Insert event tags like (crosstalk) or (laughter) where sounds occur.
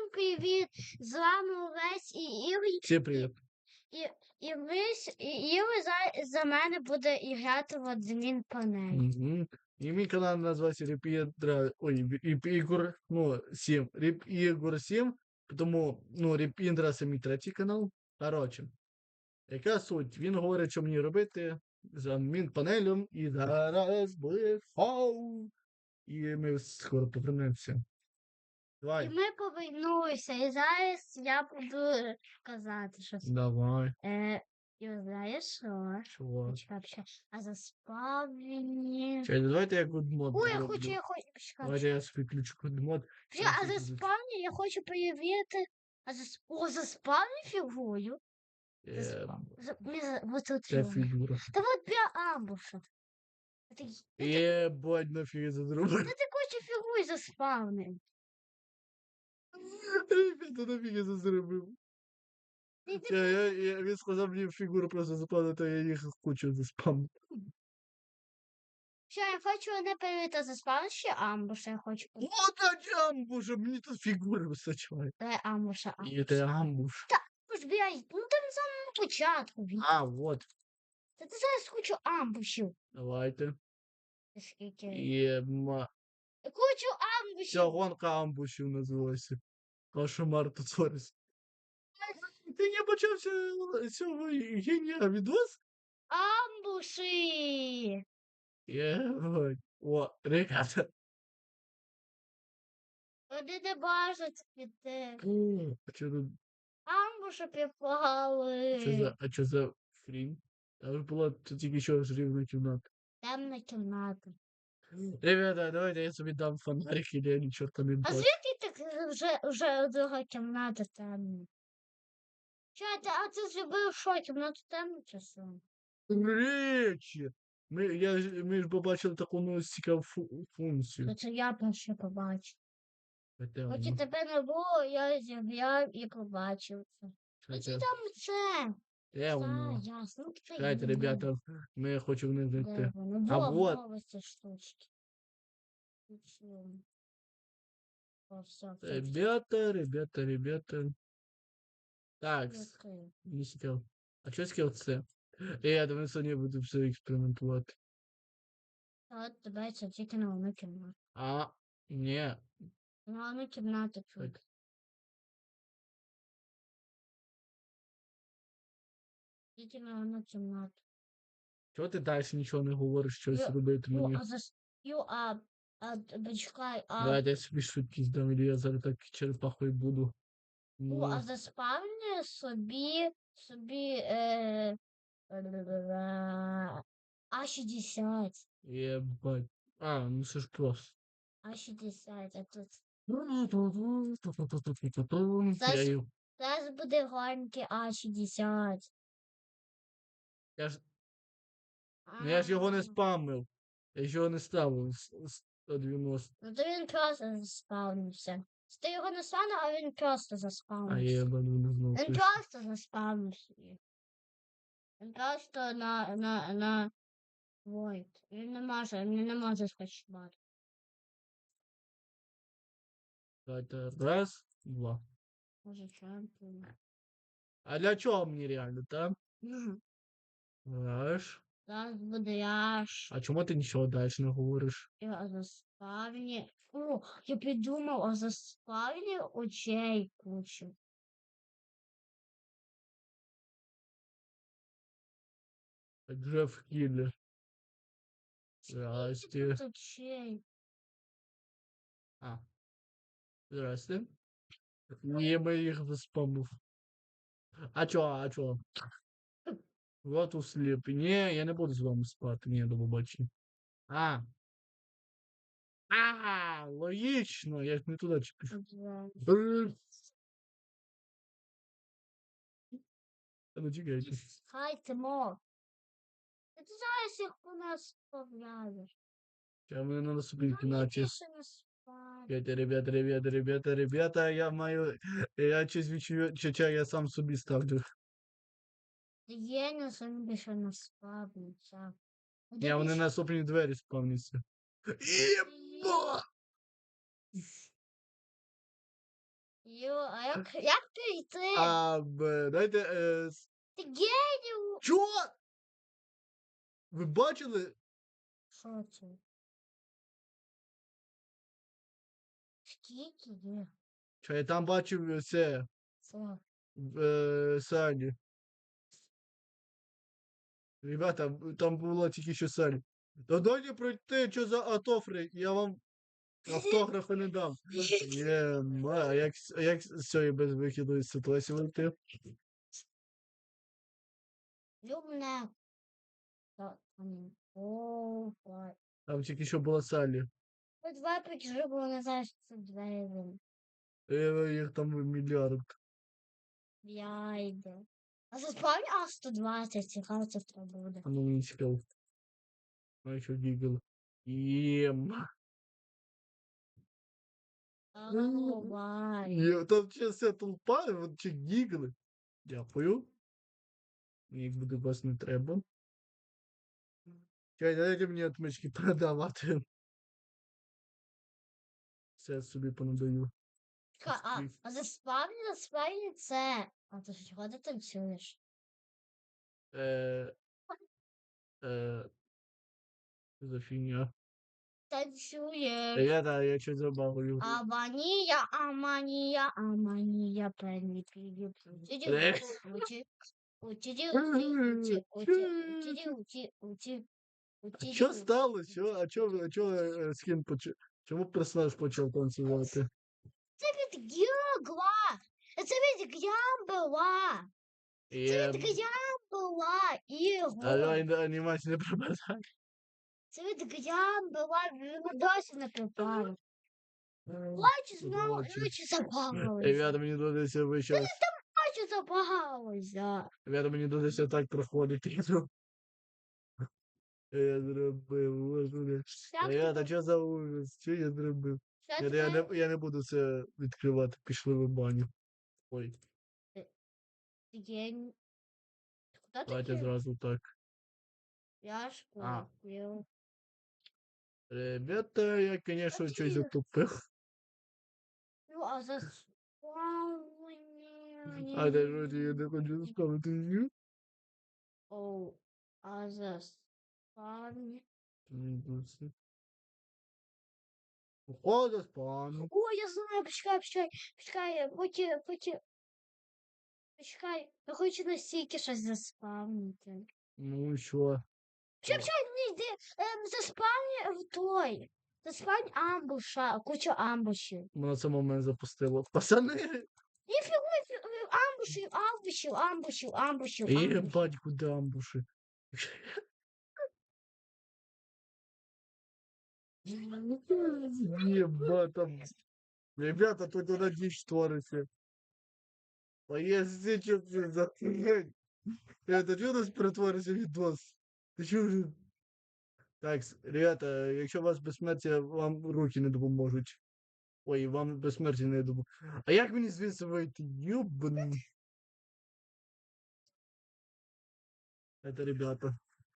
Всім привіт! З вами Олесь і Ігор. Всім привіт. І ви с- і Ігор за, за мене буде грати в адмін панель. Угу. І мій канал називається Ріп Ігор, ой, Ріп Ігор, ну, 7. Ріп Ігор 7, тому, ну, Ріп Індра це мій третій канал. Коротше, яка суть? Він говорить, що мені робити за адмін-панелем, і зараз буде шоу. І ми скоро повернемося. І Давай. ми повернулися, і зараз я буду казати щось. Давай. Е, і знаєш що? Чого? Почекай. А заспавні. Чекай, давайте я гудмод. Ой, я хочу, я хочу. Почекай, Давайте я собі включу гудмод. почекай. А заспавні я хочу перевірити. А зас... О, заспавні фігуру. Е, за... Вот тут Це фігура. Та вот для амбуша. Єбать, нафіг задруба. ти хочеш фігуру заспавнив. Ребята, нафіг я це зробив. Ти, ти, Я, я, я, він сказав мені фігуру просто запам'ятати, а я їх хочу заспамити. Що, я хочу не перевірити заспавнив, ще амбуша я хочу. перевірити. От амбуша, мені тут фігури вистачає. Давай амбуша. амбуша. І це амбуш. Ж, блядь, ну там на самому початку. він. А, вот. Та ти зараз кучу амбушів. Давайте. Скільки? Єма. Кучу амбушів. Ця гонка амбушів називається. Кошмар Туцорис. Ти не почався цього генія відос? Амбуші. Єбать. О, ребята. Вони не бачать піти. А що тут? Амбуші піпали. Що за, а що за фрін? Там ж була тут тільки що ж рівна кімната. Темна кімната. Ребята, давайте я собі дам фонарик, і я ні чорта не А бачу. звідки так вже, вже друга кімната темна? Ти- а ти зробив що, кімнату темну чи що? Речі! Ми, я, ми ж побачили таку ну, цікаву фу- функцію. Це я перше побачив. Хоча, ну, тебе не було, я зіграв і побачив це. Ну там це? Де Та, воно? ясно. Ну, це Чекайте, є. ребята, ми хочемо не знайти. воно? А Во, вот. во, ось ці штучки. Ребята, ребята, ребята. Так, не цікаво. А що таке оце? Я думаю, сьогодні буду все експериментувати. От це тільки на одну кімнату. А, ні. На одну кімнату. Так. Тільки на одну кімнату. Чого ти далі нічого не говориш, щось Я- робити мені? с- ю, а, почекай, а, Давайте я собі швидкість дам, я зараз так черепахою буду. ну, а заспавни собі, собі, е, А60, єбать. А, ну це ж просто. А60, а тут їх- зараз буде горнький А60. я ж Ну, я ж його не спамив. Я ж його не ставив. с- с- 190. Ну, то він просто заспавнився. Ти його не спавнив, а він просто А заспавнився. я єбану не знав. Він точно. просто заспавнився. Він просто на, на, на Void. Він не може, він не може скачувати. Давайте раз, два. Може, чемпіон. А для чого мені реально, так? Раз. Зараз буде аж А чому ти нічого далі не говориш? я заспавні. О, я придумав, а заспавні очей кучу. Джеф Кіллер. Здрасте. Тут очей. А. Здрасте. Ні, ми їх заспамив. А чо, а чо? Вот усліп. Ні, я не буду з вами спати. Ні, до побачення. А. А, логічно, я ж не туди пішов. Ну чекайте. Хай Тимо. Ти зараз їх у нас справляєш. Я мене на собі Ну, не спати. Ребята, ребята, ребята, ребята, ребята, я маю. Я щось відчую, чи я сам собі ставлю. Є на самі більше не спавниться. Ні, вони на сопні двері спавняться. Єба! Ю, а як, як ти йти? А, Б. Дайте С. Ти генію. Чо? Ви бачили? Що це? Скільки є? Що я там бачив е, це. Це. Е, Сані. Ребята, там було тільки що Сані. Та дайте пройти, що за автофри, я вам автографи не дам. Є, а як, а як з цієї безвихідної ситуації вийти? Любне. Там тільки що була Салі. Ви два покажи, бо не знаю, що це двері. Е, Їх там мільярд. Я йду. А це справді А120, цікаво, це хто буде. А ну мені цікаво. А що гігл. Єм. О. Є, Там ще вся толпа, от чи гігли. Дякую. Мені буде вас не треба. Чай, дайте мені отмички продавати. Все я собі понадаю. А, а за спавні, за спавні це. А ти ж чого ти танцюєш? Е, е, що за фігня. Танцюєш. Ребята, я щось забавлю. Аманія, аманія, аманія, привіт, привіт. Учи, Е. учи, учи, учи, учи, учи, учи, учи, А учи. що сталося? Що? А чого а чого е, скін почав? Чому персонаж почав танцювати? Це від Гюгла. Це від Гямбела. Це Єм. від Гямбела, Алло, Ігор. ані- анімація не пропадає. Це від Гямбела, він досі не пропав. Очі знову, Очі. забагалися. Ребята, мені доведеться ви щас. Очі забагалися. Ребята, мені доведеться так проходити. Ну. (laughs) Я зробив, господи. Ребята, що за ужас? Що я зробив? Я, я, не, я не буду це відкривати, пішли в баню. Ой, Я... н- Куда ты давайте кинул? зразу так. Я ж А. Ребята, я, конечно, щось Окей. затупив. Ну, а за. А де ж я не хочу ставити її. Оу, а за Ухода спану. О, я знаю, почекай, почекай, почекай, поки, поки... Почекай, я хочу на стійки щось заспавнити. Ну і що? Почекай, почекай, не йди, ем, заспавні в той. Заспавні амбуша, кучу амбушів. Мене це момент запустило. Пацани! Ніфіга, фі- амбушів, амбушів, амбушів, амбушів, амбушів. Єбать, куди амбуші. Єбать, там. Ребята, тут una дичь твориться. Поїзди, що це за хрень? Это що у нас перетвориться відос? Ти що вже? Так, с- ребята, якщо у вас безсмертя, вам руки не допоможуть. Ой, вам безсмертя не допоможуть. А як мені звідси вийти? Ёбаний. Это ребята.